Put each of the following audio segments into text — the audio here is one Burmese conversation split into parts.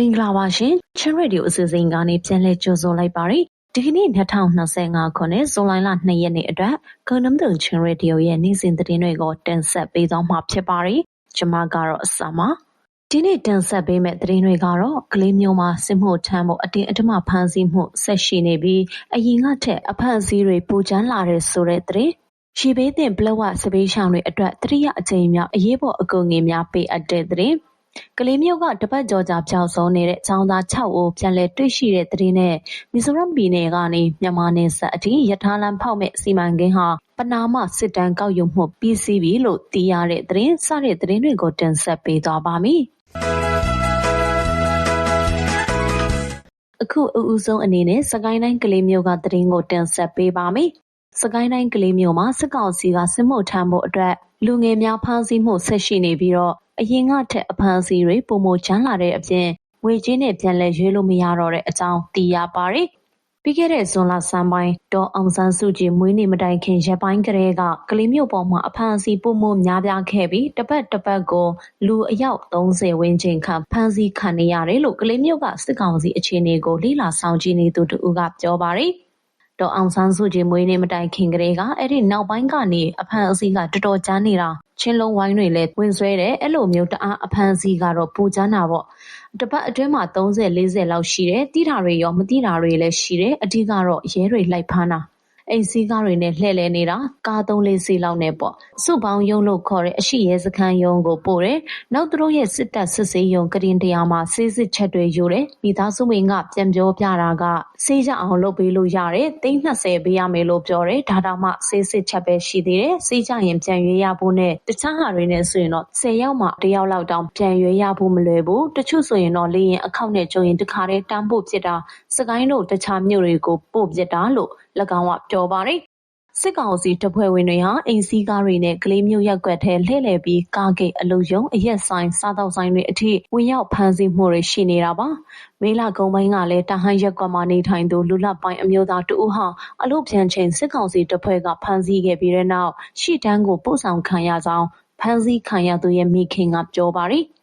မင်္ဂလာပါရှင်ချင်းရေဒီယိုအစီအစဉ်ကနေပြန်လည်ကြိုဆိုလိုက်ပါရစေဒီကနေ့2025ခုနှစ်ဇွန်လ2ရက်နေ့အတွက်ဂွန်နမ်ဒုံချင်းရေဒီယိုရဲ့နေ့စဉ်သတင်းတွေကိုတင်ဆက်ပေးသွားမှာဖြစ်ပါတယ်ကျွန်မကတော့အစမှာဒီနေ့တင်ဆက်ပေးမယ့်သတင်းတွေကတော့ကလေးမျိုးမှာစစ်မှုထမ်းမှုအတင်းအဓမ္မဖမ်းဆီးမှုဆက်ရှိနေပြီးအရင်ကထက်အဖမ်းဆီးတွေပိုကျန်းလာတဲ့ဆိုတဲ့သတင်းရှိပေးတဲ့ဘလဝစပေးရှောင်းတွေအတွက်တတိယအကြိမ်မြောက်အရေးပေါ်အကူအညီများပေးအပ်တဲ့သတင်း ကလေးမြို့ကတပတ်ကျော်ကြာပျောက်ဆုံးနေတဲ့ကျောင်းသား6ဦးပြန်လည်တွေ့ရှိတဲ့သတင်းနဲ့မီဇိုရမ်ပြည်နယ်ကနေမြန်မာနယ်စပ်အထိရထားလမ်းဖောက်မဲ့စီမံကိန်းဟာပနာမစစ်တမ်းကောက်ယူမှုပြီးစီးပြီလို့သိရတဲ့သတင်းစတဲ့သတင်းတွေကိုတင်ဆက်ပေးသွားပါမယ်အခုအဦးဆုံးအနေနဲ့စကိုင်းတိုင်းကလေးမျိုးကသတင်းကိုတင်ဆက်ပေးပါမယ်။ စကိုင်းတိုင်း ကလေးမျိုးမှာ စစ်ကောင်စီက စစ်မှုထမ်းဖို့အတွက် လူငယ်များ ဖမ်းဆီးမှု ဆက်ရှိနေပြီးတော့အရင်ကထက် အဖမ်းအဆီးတွေ ပိုမိုချမ်းလာတဲ့အပြင် ငွေကြေးနဲ့ ပြန်လည်ရွေးလို့ မရတော့တဲ့အကြောင်း သိရပါတယ်။ပြီးခဲ့တဲ့ ဇွန်လဆန်းပိုင်း ဒေါ်အောင်ဆန်းစုကြည် မွေးနေ့မတိုင်ခင် ရက်ပိုင်းကတည်းက ကလေးမြို့ပေါ်မှာ အဖမ်းအဆီး ပိုမိုများပြားခဲ့ပြီး တပတ်တပတ်ကို လူအယောက်30ဝန်းကျင်ခန့် ဖမ်းဆီးခံနေရတယ်လို့ ကလေးမြို့က စစ်ကောင်စီအခြေအနေကို လေ့လာဆောင်ကြည့်နေသူတို့ကပြောပါတယ်။ ဒေါ်အောင်ဆန်းစုကြည်မွေးနေ့မတိုင်ခင်ကတည်းကအဲ့ဒီနောက်ပိုင်းကနေအဖမ်းအဆီးကတော်တော်ကြမ်းနေတာချင်းလုံးဝိုင်းတွေလည်းဝင်ဆွဲတယ်အဲ့လိုမျိုးတအားအဖမ်းအဆီးကတော့ပူကြမ်းတာပေါ့တပတ်အတွင်းမှာ30 40လောက်ရှိတယ်တိတာတွေရောမတိတာတွေလည်းရှိတယ်အဓိကတော့ရဲတွေလိုက်ဖမ်းတာ အိမ်စီးကားတွေနဲ့လှည့်လည်နေတာကားသုံးလေးစီးလောက်နဲ့ပေါ့စုပေါင်းယုံလို့ခေါ်တဲ့အရှိရဲစခန်းယုံကိုပို့တယ်နောက်သူတို့ရဲ့စစ်တပ်စစ်ဆေးယုံကရင်တရားမှာစေးစစ်ချက်တွေယူတယ်မိသားစုဝင်ကပြန်ပြောပြတာကစေးကြအောင်လုပ်ပေးလို့ရတယ်သိန်း20ပေးရမယ်လို့ပြောတယ်ဒါတောင်မှစေးစစ်ချက်ပဲရှိသေးတယ်စေးကြရင်ပြန်ရွေးရဖို့နဲ့တခြားဟာတွေနဲ့ဆိုရင်တော့10ရောက်မှတယောက်လောက်တောင်ပြန်ရွေးရဖို့မလွယ်ဘူးတချို့ဆိုရင်တော့လေရင်အခောက်နဲ့ကြုံရင်တခါတည်းတန်းဖို့ဖြစ်တာစကိုင်းတို့တခြားမြို့တွေကိုပို့ပြတာလို့၎င်းကပြောပါတယ်။စစ်ကောင်စီတပ်ဖွဲ့ဝင်တွေဟာအိမ်စီးကားတွေနဲ့ကလေးမျိုးရပ်ကွက်ထဲလှည့်လည်ပြီးကားဂိတ်အလုပ်ရုံအရက်ဆိုင်စားတောက်ဆိုင်တွေအထိဝင်ရောက်ဖမ်းဆီးမှုတွေရှိနေတာပါ။မေလကုံပိုင်းကလည်းတဟန်ရက်ကွက်မှာနေထိုင်သူလူလပိုင်းအမျိုးသားတဦးဟာအလို့ပြန်ချိန်စစ်ကောင်စီတပ်ဖွဲ့ကဖမ်းဆီးခဲ့ပြီးတဲ့နောက်ရှီတန်းကိုပို့ဆောင်ခံရကြောင်းဖမ်းဆီးခံရသူရဲ့မိခင်ကပြောပါတယ်။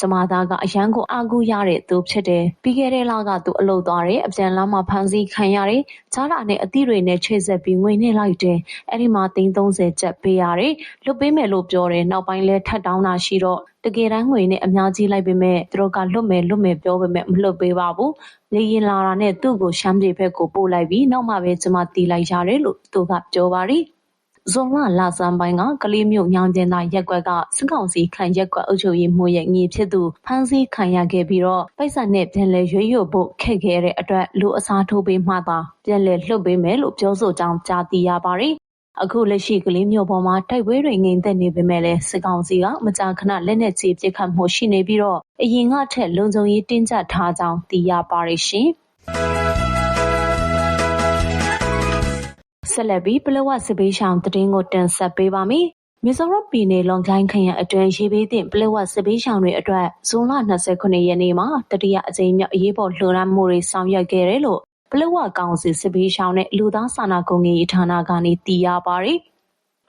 ကျမသားကအရန်ကိုအားကိုးရတဲ့သူဖြစ်တယ်။ပြီးခဲ့တဲ့လကသူအလုပ်သွားတယ်။အပြန်လမ်းမှာဖမ်းဆီးခံရတယ်။ကြားတာနဲ့အသီးတွေနဲ့ချိတ်ဆက်ပြီးငွေနဲ့လိုက်တယ်။အဲ့ဒီမှာသိန်း30ကျပ်ပေးရတယ်။လွတ်ပေးမယ်လို့ပြောတယ်။နောက်ပိုင်းလဲထပ်တောင်းတာရှိတော့တကယ်တမ်းငွေနဲ့အများကြီးလိုက်ပေမဲ့သူတို့ကလွတ်မယ်လွတ်မယ်ပြောပေမဲ့မလွတ်ပေးပါဘူး။လေရင်လာတာနဲ့သူ့ကိုရှမ်းပြည်ဘက်ကိုပို့လိုက်ပြီးနောက်မှပဲကျမတီးလိုက်ရတယ်လို့သူကပြောပါတယ်။ ဇွန်လလဆန်းပိုင်းက ကလေးမြို့ညောင်ကျဉ်သာရပ်ကွက်က စစ်ကောင်စီခန့်ရပ်ကွက်အုပ်ချုပ်ရေးမှူးရဲ့ ညီဖြစ်သူ ဖမ်းဆီးခံရခဲ့ပြီးတော့ ပိုက်ဆံနဲ့ ပြန်လည်ရွေးယူဖို့ ခက်ခဲတဲ့အတွက်လူအစားထိုးပေးမှသာ ပြန်လည်လွှတ်ပေးမယ်လို့ ပြောဆိုကြောင်း ကြားသိရပါတယ်။အခုလက်ရှိ ကလေးမျိုးပေါ်မှာ တိုက်ပွဲတွေငြိမ်သက်နေပေမဲ့လည်း စစ်ကောင်စီက မကြာခဏ လက်နက်ကြီးပစ်ခတ်မှု ရှိနေပြီးတော့ အရင်ကထက် လုံခြုံရေးတင်းကျပ်ထားကြောင်း သိရပါတယ်ရှင်။ ဆက်လက်ပြီးပလောဝစစ်ပေးရှောင်းတည်င်းကိုတင်ဆက်ပေးပါမယ်။မီဇိုရမ်ပြည်နယ်လွန်ကိုင်းခရိုင်အတွင်းရေဘေးသင့်ပလောဝစစ်ပေးရှောင်းတွေအတွက်ဇွန်လ29ရက်နေ့မှာတတိယအကြိမ်မြောက်အရေးပေါ်လှူဒါန်းမှုတွေဆောင်ရွက်ခဲ့တယ်လို့ပလောဝကောင်စီစစ်ပေးရှောင်းနဲ့လူသားစာနာကုန်ရေးဌာနကနေသိရပါတယ်။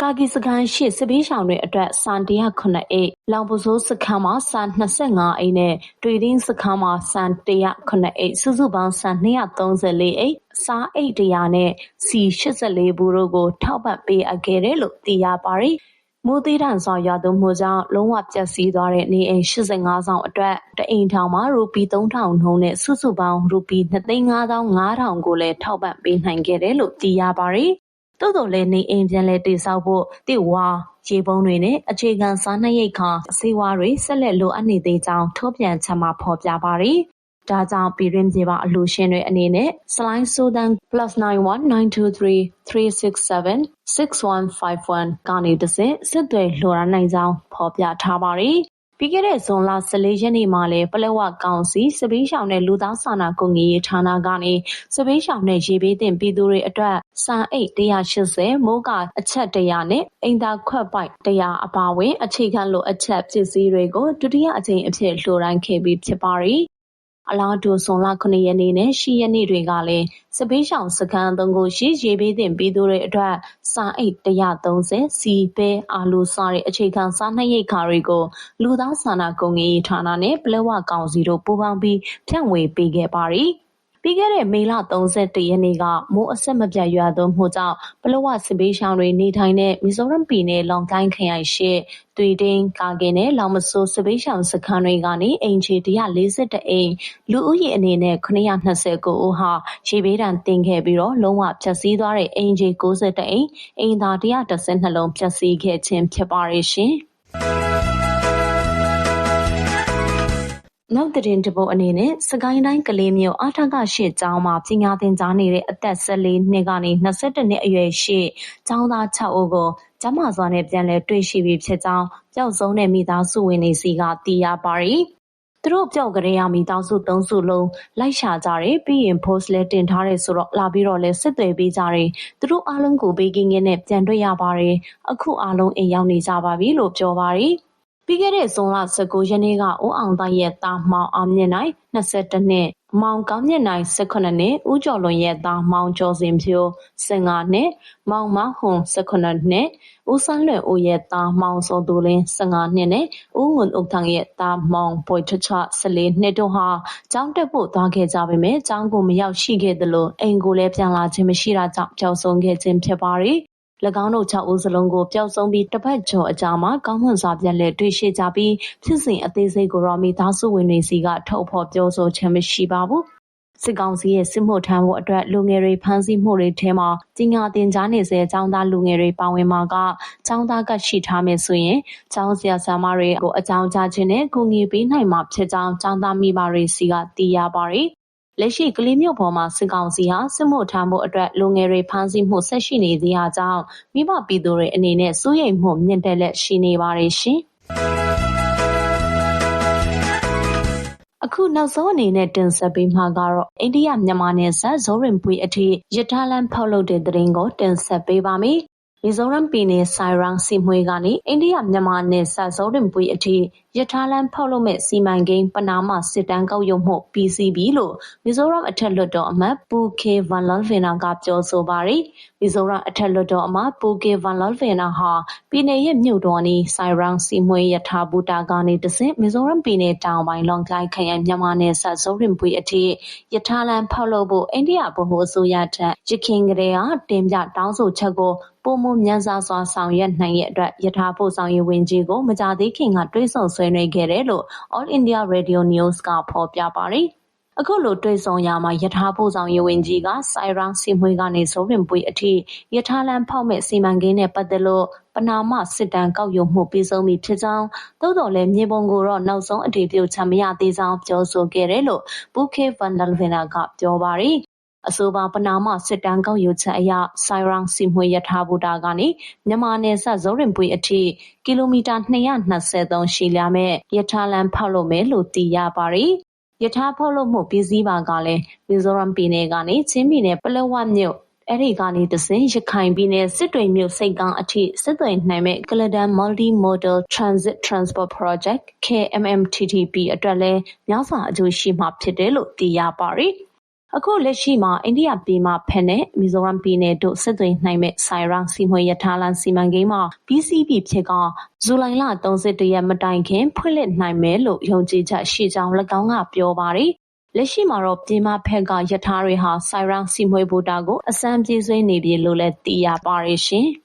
ကာကီစခန်းရှိစစ်ဘေးရှောင်တွေအတွက်ဆန်109အိတ်၊လောင်ပစိုးစခန်းမှာဆန်25အိတ်နဲ့တွေ့တင်းစခန်းမှာဆန်109အိတ်စုစုပေါင်းဆန်234အိတ်စားအိတ်100နဲ့စီ84ဘူးတို့ကိုထောက်ပံ့ပေးအပ်ခဲ့တယ်လို့သိရပါတယ်။မိုးသေးတန်စွာရွာသွန်းမှုကြောင့်လုံးဝပျက်စီးသွားတဲ့နေအိမ်85ဆောင်အတွက်တအိမ်ထောင်မှာရူပီ3000နှုန်းနဲ့စုစုပေါင်းရူပီ2,5500ကိုလည်းထောက်ပံ့ပေးနိုင်ခဲ့တယ်လို့သိရပါတယ် သို့သော်လည်း နေအိမ်ပြန်လည်တည်ဆောက်ဖို့ သစ်ဝါး၊ရေပုံးတွေနဲ့ အခြေခံစားနပ်ရိက္ခာ၊ဆေးဝါးတွေ ဆက်လက်လိုအပ်နေသေးကြောင်း ထုတ်ပြန်ချက်မှာ ဖော်ပြပါတယ်။ဒါကြောင့် ပြည်တွင်း ပြည်ပ အလှူရှင်တွေအနေနဲ့ ဆလိုင်းဆိုးတန်း +91923367651 ကနေတဆင့် ဆက်သွယ်လှူဒါန်းနိုင်ကြောင်း ဖော်ပြထားပါတယ် ပြီးခဲ့တဲ့ဇွန်လ14ရက်နေ့မှာလည်း ပလက်ဝကောင်စီ စစ်ဘေးရှောင်တဲ့ လူသားစာနာကူညီရေးဌာနကနေ စစ်ဘေးရှောင်တဲ့ ရေဘေးသင့်ပြည်သူတွေအတွက်စာအိတ်180မိုးကအချက်100နဲ့ အိမ်သာခွက်ပိုက်100အပါအဝင် အခြေခံလိုအပ်ချက်ပစ္စည်းတွေကို ဒုတိယအကြိမ်အဖြစ် လှူဒါန်းခဲ့ပြီး ဖြစ်ပါတယ် အလားတူ ဇွန်လ9ရက်နေ့နဲ့10ရက်နေ့တွေကလည်းစပေးရှောင်စခန်းသုံးခုရှိ ရေဘေးသင့်ပြည်သူတွေအတွက်စာအိတ်130စီပဲ အာလူစားတဲ့ အခြေခံစားနှပ်ရိက္ခာတွေကို လူသားစာနာကုန်ကြီးဌာနနဲ့ ပလက်ဝကောင်စီတို့ ပူးပေါင်းပြီး ဖြန့်ဝေပေးခဲ့ပါတယ်။ ပြီးခဲ့တဲ့မေလ31ရက်နေ့ကမိုးအဆက်မပြတ်ရွာသွန်းမှုကြောင့်ပလောဝစစ်ပေးရှောင်းတွေနေထိုင်တဲ့မီဇိုရမ်ပြည်နယ်လောင်ကိုင်းခရိုင်ရှိသွေတင်းကာကင်နဲ့လောင်မဆိုးစစ်ပေးရှောင်းစခန်းတွေကနေအင်ချီ142အိမ်လူဦးရေအနေနဲ့929ဦးဟာရေဘေးဒဏ်တင်ခဲ့ပြီးတော့လုံးဝဖြတ်စည်းသွားတဲ့အင်ချီ62အိမ်အိမ်သာ112လုံးဖြတ်စည်းခဲ့ခြင်းဖြစ်ပါရဲ့ရှင်။ နောက်သတင်းတစ်ပုဒ်အနေနဲ့စကိုင်းတိုင်းကလေးမြို့အာထကရှိကျောင်းမှာပညာသင်ကြားနေတဲ့အသက်14နှစ်ကနေ22နှစ်အရွယ်ရှိကျောင်းသား6ဦးကိုကျမစွာနဲ့ပြန်လည်တွေ့ရှိပြီးဖြစ်ကြောင်းပျောက်ဆုံးတဲ့မိသားစုဝင်တွေစီကသိရပါတယ်။သူတို့ပျောက်ကြတဲ့ရမိသားစုသုံးစုလုံးလိုက်ရှာကြတယ်ပြီးရင် post လဲတင်ထားတယ်ဆိုတော့လာပြီးတော့လဲစစ်သွေးပေးကြတယ်သူတို့အားလုံးကိုဘေးကင်းကင်းနဲ့ပြန်တွေ့ရပါတယ်အခုအားလုံးအိမ်ရောက်နေကြပါပြီလို့ပြောပါတယ် ပြီးခဲ့တဲ့ဇွန်လ19ရက်နေ့က ဦးအောင်သိုက်ရဲ့သား မောင်အောင်မြင့်နိုင်22နှစ်၊မောင်ကောင်းမြင့်နိုင်18နှစ်၊ဦးကျော်လွင်ရဲ့သား မောင်ကျော်ဇင်ဖြိုး15နှစ်၊မောင်မဟုန်18နှစ်၊ဦးဆန်းလွင်ဦးရဲ့သား မောင်စောသူလင်း15နှစ်နဲ့ ဦးငွန်ဦးထန်းရဲ့သား မောင်ပွေချချ14နှစ်တို့ဟာ ကျောင်းတက်ဖို့သွားခဲ့ကြပေမဲ့ကျောင်းကို မရောက်ရှိခဲ့သလို အိမ်ကိုလည်း ပြန်လာခြင်းမရှိတာကြောင့် ပျောက်ဆုံးခဲ့ခြင်းဖြစ်ပါတယ်။၎ င်းတို့6ဦးစလုံးကိုပျောက်ဆုံးပြီးတပတ်ကျော်အကြာမှာကောင်းမွန်စွာပြန်လည်တွေ့ရှိကြပြီးဖြစ်စဉ်အသေးစိတ်ကိုတော့မိသားစုဝင်တွေစီကထုတ်ဖော်ပြောဆိုခြင်းမရှိပါဘူး။စစ်ကောင်စီရဲ့စစ်မှုထမ်းဖို့အတွက်လူငယ်တွေဖမ်းဆီးမှုတွေထဲမှာပညာသင်ကြားနေဆဲကျောင်းသားလူငယ်တွေပါဝင်မှာကကျောင်းသားကရှိထားမယ်ဆိုရင်ကျောင်းဆရာဆရာမတွေကိုအကြောင်းကြားခြင်းနဲ့ကူညီပေးနိုင်မှာဖြစ်ကြောင်းကျောင်းသားမိဘတွေစီကသိရပါတယ်။ လက်ရှိ ကလေးမြို့ပေါ်မှာ စစ်ကောင်စီဟာ စစ်မှုထမ်းဖို့အတွက် လူငယ်တွေ ဖမ်းဆီးမှု ဆက်ရှိနေသေးတာကြောင့် မိဘပြည်သူတွေအနေနဲ့ စိုးရိမ်မှု မြင့်တက်လက်ရှိနေပါတယ်ရှင်။အခုနောက်ဆုံးအနေနဲ့ တင်ဆက်ပေးမှာကတော့ အိန္ဒိယမြန်မာနယ်စပ် ဇောရင်ပွေအထိ ရထားလမ်းဖောက်လုပ်တဲ့တဲ့ရင်ကို တင်ဆက်ပေးပါမယ်။ မီဇိုရမ်ပြည်နယ်ဆိုင်ရန်းစီမွေကနေအိန္ဒိယမြန်မာနယ်စပ်ဇောရင်ပွေအထိရထားလမ်းဖောက်လုပ်မဲ့စီမံကိန်းပနာမစစ်တမ်းကောက်ရုံမှုပြီးစီးပြီလို့မီဇိုရမ်အထက်လွှတ်တော်အမတ်ပူကေဗန်လော်ဗင်နာကပြောဆိုပါတယ်။မီဇိုရမ်အထက်လွှတ်တော်အမတ်ပူကေဗန်လော်ဗင်နာဟာပြည်နယ်ရဲ့မြို့တော်နီဆိုင်ရန်းစီမွေရထားဘူတာကနေတဆင့်မီဇိုရမ်ပြည်နယ်တောင်ပိုင်းလောင်ကိုင်းခရိုင်မြန်မာနယ်စပ်ဇောရင်ပွေအထိရထားလမ်းဖောက်လုပ်ဖို့အိန္ဒိယဗဟိုအစိုးရထံရခိုင်ကလေးကတင်ပြတောင်းဆိုချက်ကိုပိုမိုမြန်ဆန်စွာဆောင်ရွက်နိုင်ရေးအတွက်ရထားပို့ဆောင်ရေးဝန်ကြီးကိုမကြာသေးခင်ကတွေ့ဆုံဆွေးနွေးခဲ့တယ်လို့ All India Radio News ကဖော်ပြပါတယ်။ အခုလိုတွေ့ဆုံရာမှာရထားပို့ဆောင်ရေးဝန်ကြီးကဆိုင်ရန်စီမွေကနေစိုးရင်ပွေအထိရထားလမ်းဖောက်မဲ့စီမံကိန်းနဲ့ပတ်သက်လို့ပနာမစစ်တမ်းကောက်ယူမှုပြီးဆုံးပြီဖြစ်ကြောင်းသို့တော်လည်းမြေပုံကိုတော့နောက်ဆုံးအတည်ပြုချက်မရသေးကြောင်းပြောဆိုခဲ့တယ်လို့ဘူကေဗန်ဒယ်ဗင်နာကပြောပါတယ်အဆိုပါပနာမစစ်တမ်းကောက်ယူချက်အရဆိုင်ရန်စီမွေရထားဘူတာကနေမြန်မာနယ်စပ်ဇောရင်ပွေအထိကီလိုမီတာ223ရှည်လျားမဲ့ရထားလမ်းဖောက်လုပ်မယ်လို့သိရပါတယ်။ ရထားဖောက်လုပ်မှုပြည်စည်းပါကလည်းမီဇိုရမ်ပြည်နယ်ကနေချင်းပြည်နယ်ပလက်ဝမြို့အဲ့ဒီကနေတဆင့်ရခိုင်ပြည်နယ်စစ်တွေမြို့စိတ်ကောင်းအထိစစ်သွေးနိုင်မဲ့ Kaladan Multi-Modal Transit Transport Project KMMTTP အတွက်လည်းများစွာအကျိုးရှိမှာဖြစ်တယ်လို့သိရပါတယ်။ အခုလက်ရှိမှာအိန္ဒိယပြည်မဖက်နဲ့မီဇိုရမ်ပြည်နယ်တို့ဆက်သွယ်နိုင်မဲ့ဆိုင်ရန်စီမွေရထားလမ်းစီမံကိန်းမှာ BCP ဖြစ်ကဇူလိုင်လ31ရက်မတိုင်ခင်ဖွင့်လှစ်နိုင်မယ်လို့ယုံကြည်ချက်ရှိကြောင်း၎င်းကပြောပါတယ်လက်ရှိမှာတော့ပြည်မဖက်ကရထားတွေဟာဆိုင်ရန်စီမွေဘူတာကိုအစမ်းပြေးဆွေးနေပြီလို့လည်းသိရပါတယ်ရှင်။